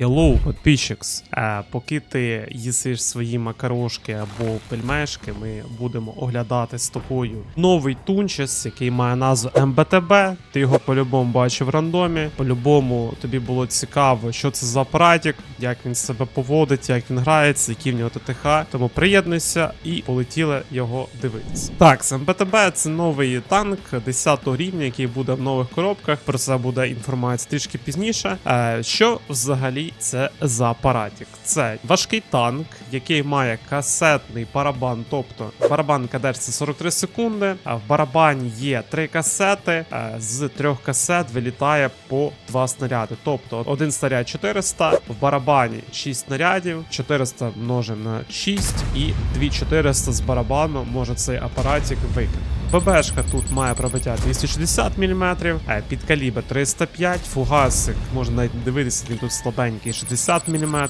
Hello, подписчикс. Е, поки ти їсиш свої макарошки або пельмешки, ми будемо оглядати з тобою новий тунчес, який має назву МБТБ. Ти його по-любому бачив в рандомі. По-любому тобі було цікаво, що це за апаратик, як він себе поводить, як він грається, які в нього ТТХ. Тому приєднуйся і полетіли його дивитися. Так, з МБТБ це новий танк 10 рівня, який буде в нових коробках. Про це буде інформація трішки пізніше. Що взагалі це за апаратик? Це важкий танк, який має касетний барабан, тобто барабан кадешці 43 секунди. А в барабані є три касети. е, З трьох касет вилітає по два снаряди. Тобто один снаряд 400, в барабані 6 снарядів, 400 множимо на 6 і 2400 з барабану може цей апаратик викинути. ББшка тут має пробиття 260 мм, під калібр 305, фугасик, можна навіть дивитися, він тут слабенький 60 мм.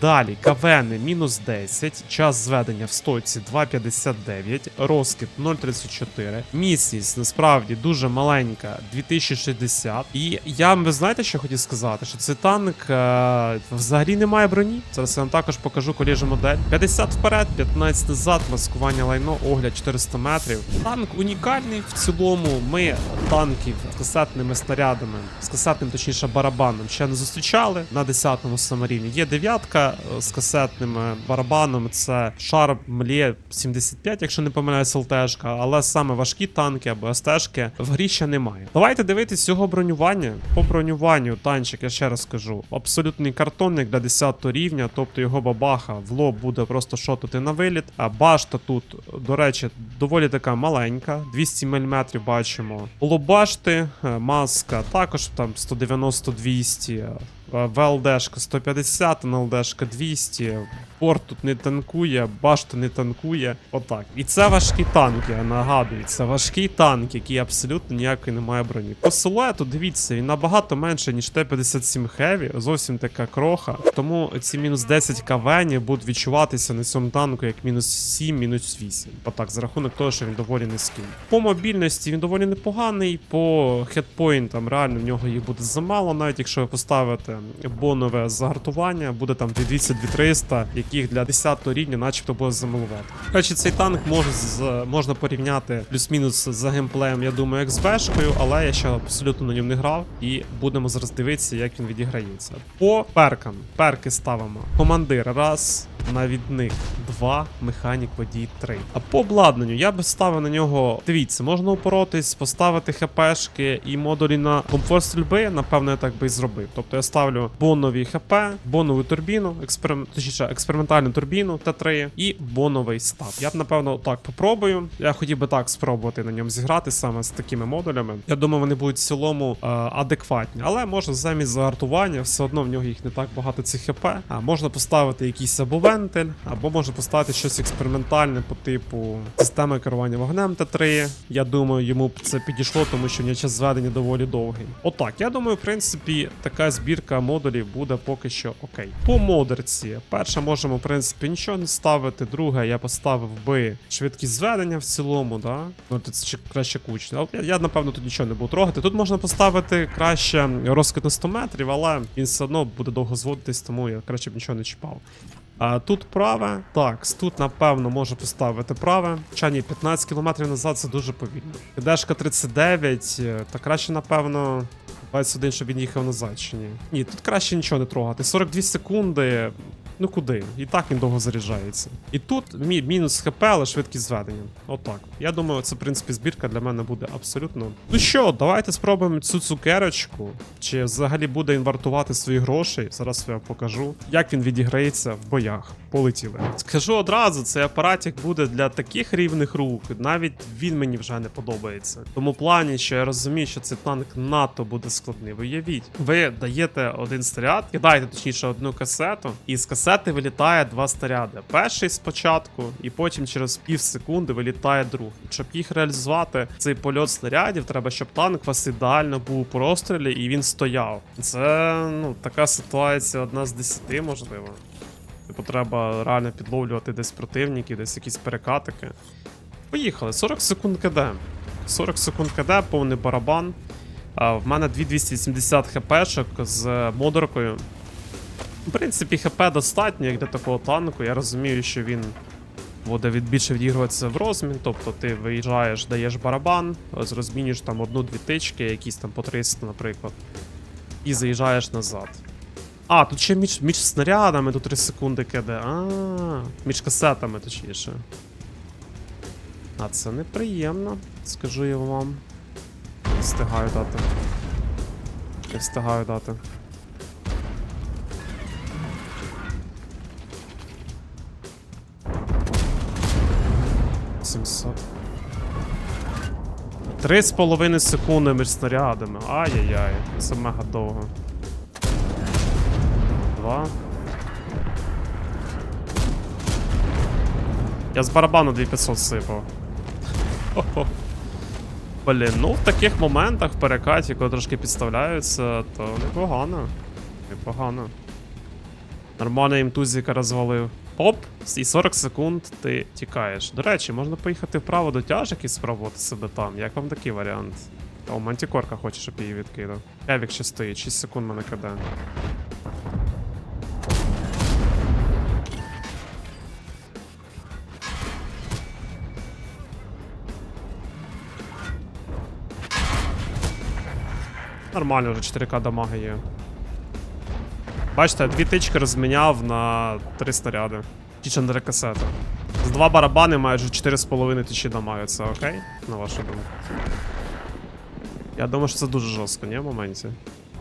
Далі кавени мінус 10, час зведення в стойці 2,59, розкид 0,34. Міцність насправді дуже маленька 2060. І я ви знаєте, що хотів сказати? Що цей танк е, взагалі не має броні. Зараз я вам також покажу коліжу модель. 50 вперед, 15 назад, маскування лайно, огляд 400 метрів. Танк унікальний в цілому. Ми танків з касетними снарядами, з касетним, точніше, барабаном ще не зустрічали на 10-му саморівні. Є дев'ятка е, з касетним е, барабаном. Це Sharp Mlie 75, якщо не помиляюсь, ЛТшка, але саме важкі танки або СТшки в грі ще немає. Давайте дивитись цього бронювання. По бронюванню танчик, я ще раз скажу, абсолютний картонник для 10 рівня, тобто його бабаха в лоб буде просто шотати на виліт. А башта тут, до речі, доволі така маленька, 200 мм бачимо. Лобашти, е, маска також там 190-200. е, ВЛДшка 150, НЛДшка 200. Порт тут не танкує, башта не танкує. Отак. І це важкий танк, я нагадую. Це важкий танк, який абсолютно ніякої не має броні. По силуету, дивіться, він набагато менше, ніж Т-57 Heavy, зовсім така кроха. Тому ці мінус 10 кавені будуть відчуватися на цьому танку як мінус 7, мінус 8. Отак, за рахунок того, що він доволі низький. По мобільності він доволі непоганий, по хедпоінтам реально в нього їх буде замало, навіть якщо ви поставите бонове загартування, буде там 200-2300, яких для 10 рівня начебто буде замалувати. Речі, цей танк може з, можна порівняти плюс-мінус за геймплеєм, я думаю, як з Бешкою, але я ще абсолютно на ньому не грав, і будемо зараз дивитися, як він відіграється. По перкам. Перки ставимо. Командир раз. Навідник 2, механік водій 3. А по обладнанню я би ставив на нього. Дивіться, можна упоротись, поставити хпшки і модулі на комфорт стрільби. Напевно, я так би і зробив. Тобто я ставлю бонові хп, бонову турбіну, експерим... точніше, експериментальну турбіну Т3 і боновий стаб. Я б напевно так попробую. Я хотів би так спробувати на ньому зіграти саме з такими модулями. Я думаю, вони будуть в цілому е, адекватні, але можна замість загартування, все одно в нього їх не так багато цих хп. А можна поставити якийсь або вентиль, або можна поставити щось експериментальне по типу системи керування вогнем Т3. Я думаю, йому б це підійшло, тому що в нього час зведення доволі довгий. Отак, я думаю, в принципі, така збірка модулів буде поки що окей. По модерці, перше, можемо, в принципі, нічого не ставити. Друге, я поставив би швидкість зведення в цілому, да? Ну, тут ще краще кучно. Я, я, напевно, тут нічого не буду трогати. Тут можна поставити краще розкид на 100 метрів, але він все одно буде довго зводитись, тому я краще б нічого не чіпав. А тут праве. Так, тут, напевно, можу поставити праве. Ча ні, 15 км назад це дуже повільно. Дешка 39, е, та краще, напевно, 21, щоб він їхав назад чи. Ні, тут краще нічого не трогати. 42 секунди. Ну куди? І так він довго заряджається. І тут мій мінус хп, але швидкість зведення. Отак. Я думаю, це, в принципі, збірка для мене буде абсолютно. Ну що, давайте спробуємо цю цукерочку. Чи взагалі буде він вартувати свої гроші. Зараз я вам покажу, як він відіграється в боях. Полетіли. Скажу одразу, цей апаратик буде для таких рівних рук. Навіть він мені вже не подобається. Тому плані, що я розумію, що цей танк надто буде складний. Ви Уявіть, ви даєте один снаряд, кидаєте точніше одну касету, і з касети вилітає два снаряди. Перший спочатку, і потім через пів секунди вилітає другий. Щоб їх реалізувати, цей польот снарядів, треба, щоб танк вас ідеально був у прострілі і він стояв. Це ну така ситуація одна з десяти, можливо. Типу, треба реально підловлювати десь противників, десь якісь перекатики. Поїхали, 40 секунд КД. 40 секунд КД, повний барабан. В мене 2270 хпшок з модеркою. В принципі, ХП достатньо, як для такого танку. Я розумію, що він буде від більше відігруватися в розмін. Тобто ти виїжджаєш, даєш барабан, розмінюєш там одну-дві тички, якісь там по 300, наприклад. І заїжджаєш назад. А, тут ще між, між снарядами тут 3 секунди киде. А, між касетами, точніше. А це неприємно, скажу я вам. Не встигаю дати. Не встигаю дати. 700. Три з половиною секунди між снарядами. Ай-яй-яй, це мега довго. Два. Я з барабану 2500 сипав. Хо-хо. Блін, ну в таких моментах в перекаті, коли трошки підставляються, то непогано. Непогано. Нормально їм тузіка розвалив. Оп, і 40 секунд ти тікаєш. До речі, можна поїхати вправо до тяжок і спробувати себе там. Як вам такий варіант? О, мантікорка хоче, щоб її відкидав. Евік ще стоїть, 6 секунд мене киде. Нормально вже 4К дамаги є. Бачите, дві тички розміняв на три снаряди. Ті чандери касети. З два барабани майже 4,5 тисячі дамаги. Це окей? На вашу думку. Я думаю, що це дуже жорстко, ні, в моменті.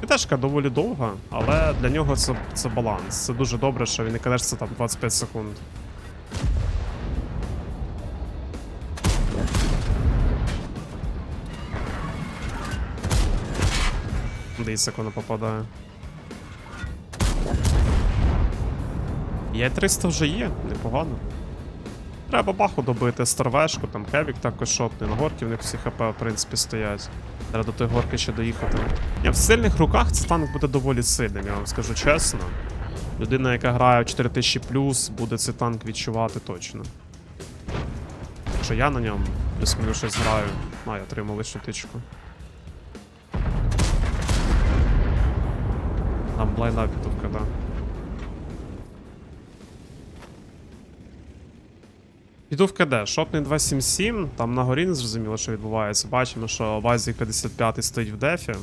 Підешка доволі довга, але для нього це, це баланс. Це дуже добре, що він не кадешся там 25 секунд. Дивіться, як воно попадає. Є 300 вже є, непогано. Треба баху добити, старвешку, там хевік також шотний, на горки в них всі хп, в принципі, стоять. Треба до тої горки ще доїхати. Ні, в сильних руках цей танк буде доволі сильним, я вам скажу чесно. Людина, яка грає в 4000 буде цей танк відчувати точно. Якщо я на ньому плюс-мінус щось граю. А, я отримав лише тичку. Там блайна підувка, да. Піду в КД, шотний 277, там на горі не зрозуміло, що відбувається. Бачимо, що Вазік 55 стоїть в дефі.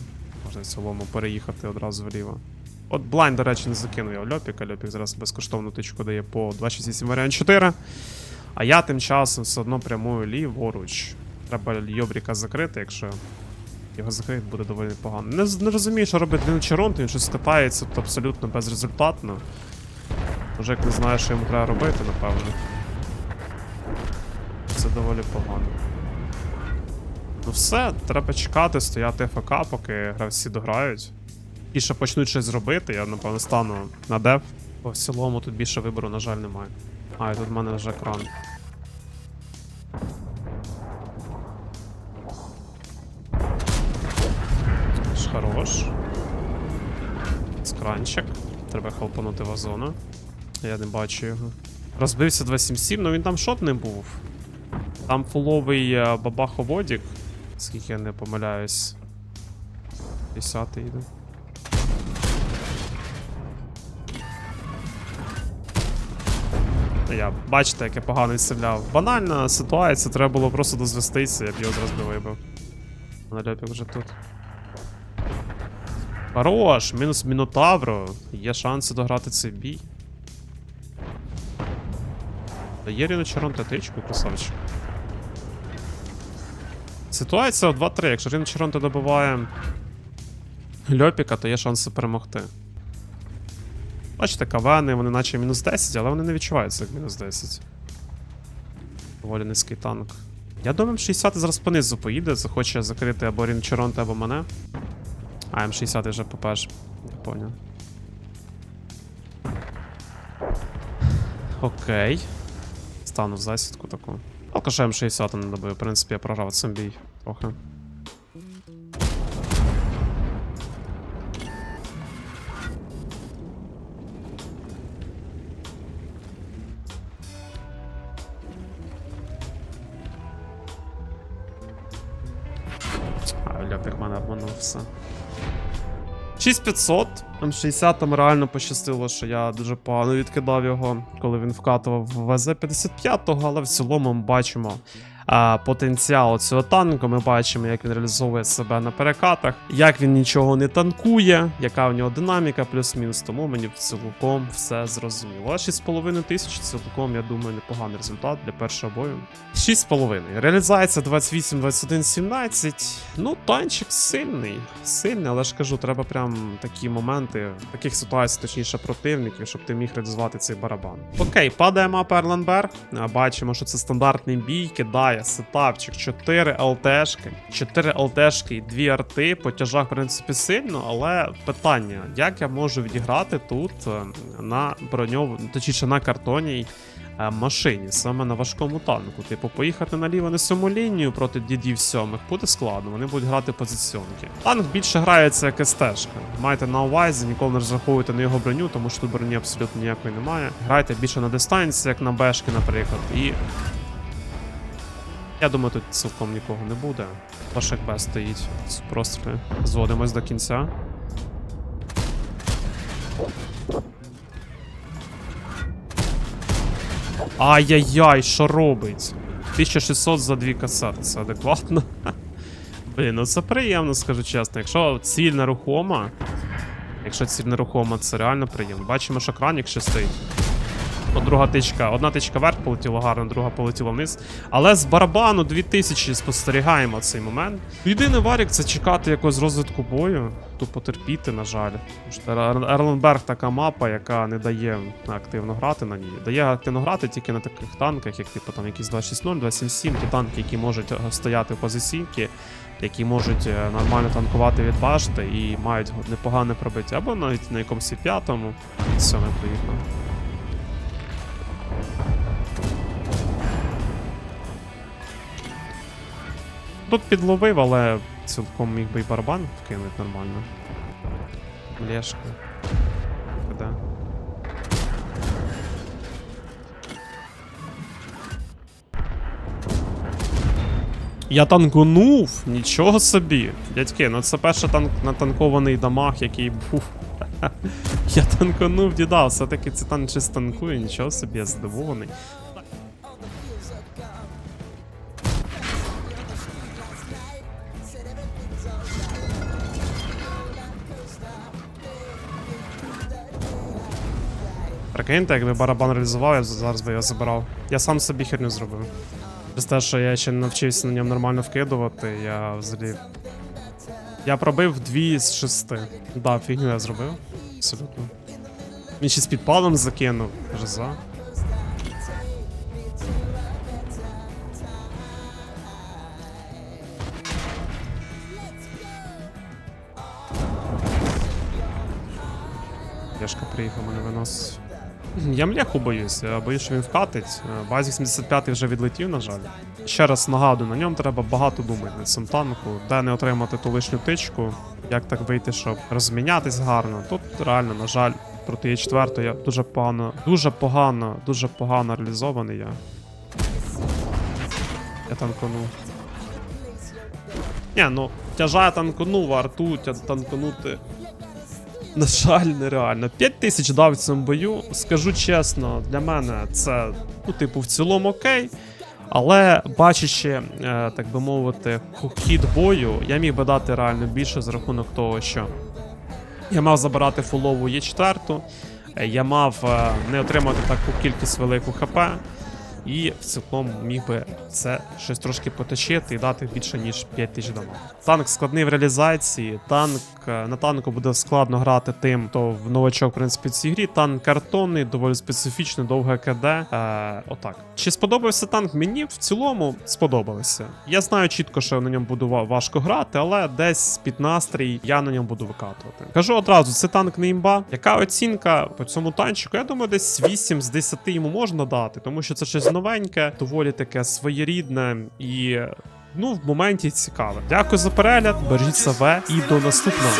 Можна в цілому переїхати одразу вліво. От блайн, до речі, не закинув я Льопіка. Льопік зараз безкоштовну тичку дає по 268 варіант 4. А я тим часом все одно прямую ліворуч. Треба Йобріка закрити, якщо його закрити буде доволі погано. Не, не розумію, що робить Лін Черонт, він щось катається тут абсолютно безрезультатно. Вже як не знаю, що йому треба робити, напевно. Доволі погано. Ну все, треба чекати, стояти ФК, поки гравці дограють. І ще почнуть щось зробити, я напевно стану на деф. Бо цілому тут більше вибору, на жаль, немає. А, і тут в мене вже кран. Хорош. Скранчик. Треба хелпанути вазона. Я не бачу його. Розбився 277, ну він там шотний був. Там фуловий е, бабаховодік. Скільки я не помиляюсь. 10 йде. Ну, Я бачите, як я погано відстріляв. Банальна ситуація, треба було просто дозвестися, я б його зразу би вибив. Налепік вже тут. Хорош! Мінус Мінотавро. Є шанси дограти цей бій. Дає Ріночарон тетичку, красавчик. Ситуація 2-3. Якщо Ріночарон те добиває Льопіка, то є шанси перемогти. Бачите, кавени, вони наче мінус 10, але вони не відчуваються як мінус 10. Доволі низький танк. Я думаю, М60 зараз понизу поїде, захоче закрити або Рінчеронте, або мене. А, М60 вже попеш. Я поняв. Окей. Стану в засідку таку. Алкаша М60 не добив. В принципі, я програв цим бій трохи. А, Ляпік мене обманув. 6500. М60 там реально пощастило, що я дуже погано відкидав його, коли він вкатував в ВЗ-55, але в цілому ми бачимо потенціал цього танку. Ми бачимо, як він реалізовує себе на перекатах, як він нічого не танкує, яка в нього динаміка, плюс-мінус. Тому мені цілком все зрозуміло. А 6,5 тисяч цілком, я думаю, непоганий результат для першого бою. 6,5. Реалізація 28, 21, 17. Ну, танчик сильний. Сильний, але ж кажу, треба прям такі моменти, таких ситуацій, точніше, противників, щоб ти міг реалізувати цей барабан. Окей, падає мапа Ерленберг. Бачимо, що це стандартний бій, кидає сетапчик, 4 ЛТшки, 4 ЛТшки і 2 арти. По тяжах, в принципі, сильно, але питання, як я можу відіграти тут е, на броньов... точніше на картоній е, машині, саме на важкому танку. Типу, поїхати наліво на сьому лінію проти дідів сьомих буде складно, вони будуть грати позиціонки. Танк більше грається як СТшка. Майте на увазі, ніколи не розраховуйте на його броню, тому що тут броні абсолютно ніякої немає. Грайте більше на дистанції, як на бешки, наприклад. І. Я думаю, тут цілком нікого не буде. Пашек Б стоїть з простріли. Зводимось до кінця. Ай-яй-яй, що робить? 1600 за дві касати, це адекватно. Блін, ну це приємно, скажу чесно. Якщо ціль нерухома, якщо ціль нерухома, це реально приємно. Бачимо, що кранік ще стоїть. Друга тичка. Одна тичка вверх полетіла гарно, друга полетіла вниз. Але з барабану 2000 спостерігаємо цей момент. Єдиний варік це чекати якогось розвитку бою. Тупо терпіти, на жаль. Ерленберг така мапа, яка не дає активно грати на ній. Дає активно грати тільки на таких танках, як типу там якісь 260, 277, ті танки, які можуть е, стояти в позиційки, які можуть е, нормально танкувати від башти і мають непогане пробиття. Або навіть на якомусь п'ятому. Все, ми Тут підловив, але цілком міг би і барабан вкинути нормально. Лешка. Куди? Я танкунув! Нічого собі. Дядьки, ну це перший танк натанкований дамаг, який був. Я танканув, діда, все-таки це танк чисто танкує, нічого собі, я здивований. Прикиньте, якби барабан реалізував, я зараз би його забирав. Я сам собі херню зробив. Через те, що я ще не навчився на ньому нормально вкидувати, я взагалі. Я пробив дві з шести. Да, фігню я зробив. Абсолютно. Він ще з підпалом закинув. Жиза. Яшка приїхав, мене виносить. Я мляху боюсь, боюсь, що він вкатить. Е, Базік 75 вже відлетів, на жаль. Ще раз нагадую, на ньому треба багато думати на цьому танку, де не отримати ту лишню тичку, як так вийти, щоб розмінятись гарно. Тут реально, на жаль, проти є 4 я дуже погано, дуже погано, дуже погано реалізований я. Я танканув. Ні, ну, тяжа танканув, а арту тя- танканути на жаль, нереально. 5 тисяч дав в цьому бою. Скажу чесно, для мене це, ну, типу, в цілому окей. Але бачачи, е, так би мовити, хід бою, я міг би дати реально більше за рахунок того, що я мав забирати фулову Є4, е, я мав е, не отримати таку кількість велику ХП. І в цілому міг би це щось трошки поточити і дати більше ніж 5 тисяч дамаг. Танк складний в реалізації. Танк е, на танку буде складно грати тим, хто в новачок, в принципі, цій грі. Танк картонний, доволі специфічний, довге КД. Е, отак. Чи сподобався танк мені? В цілому сподобався. Я знаю чітко, що на ньому буду важко грати, але десь під настрій я на ньому буду викатувати. Кажу одразу, це танк не імба. Яка оцінка по цьому танчику? Я думаю, десь 8 з 10 йому можна дати, тому що це щось новеньке, доволі таке своєрідне і. Ну, в моменті цікаве. Дякую за перегляд, бережіть себе і до наступного.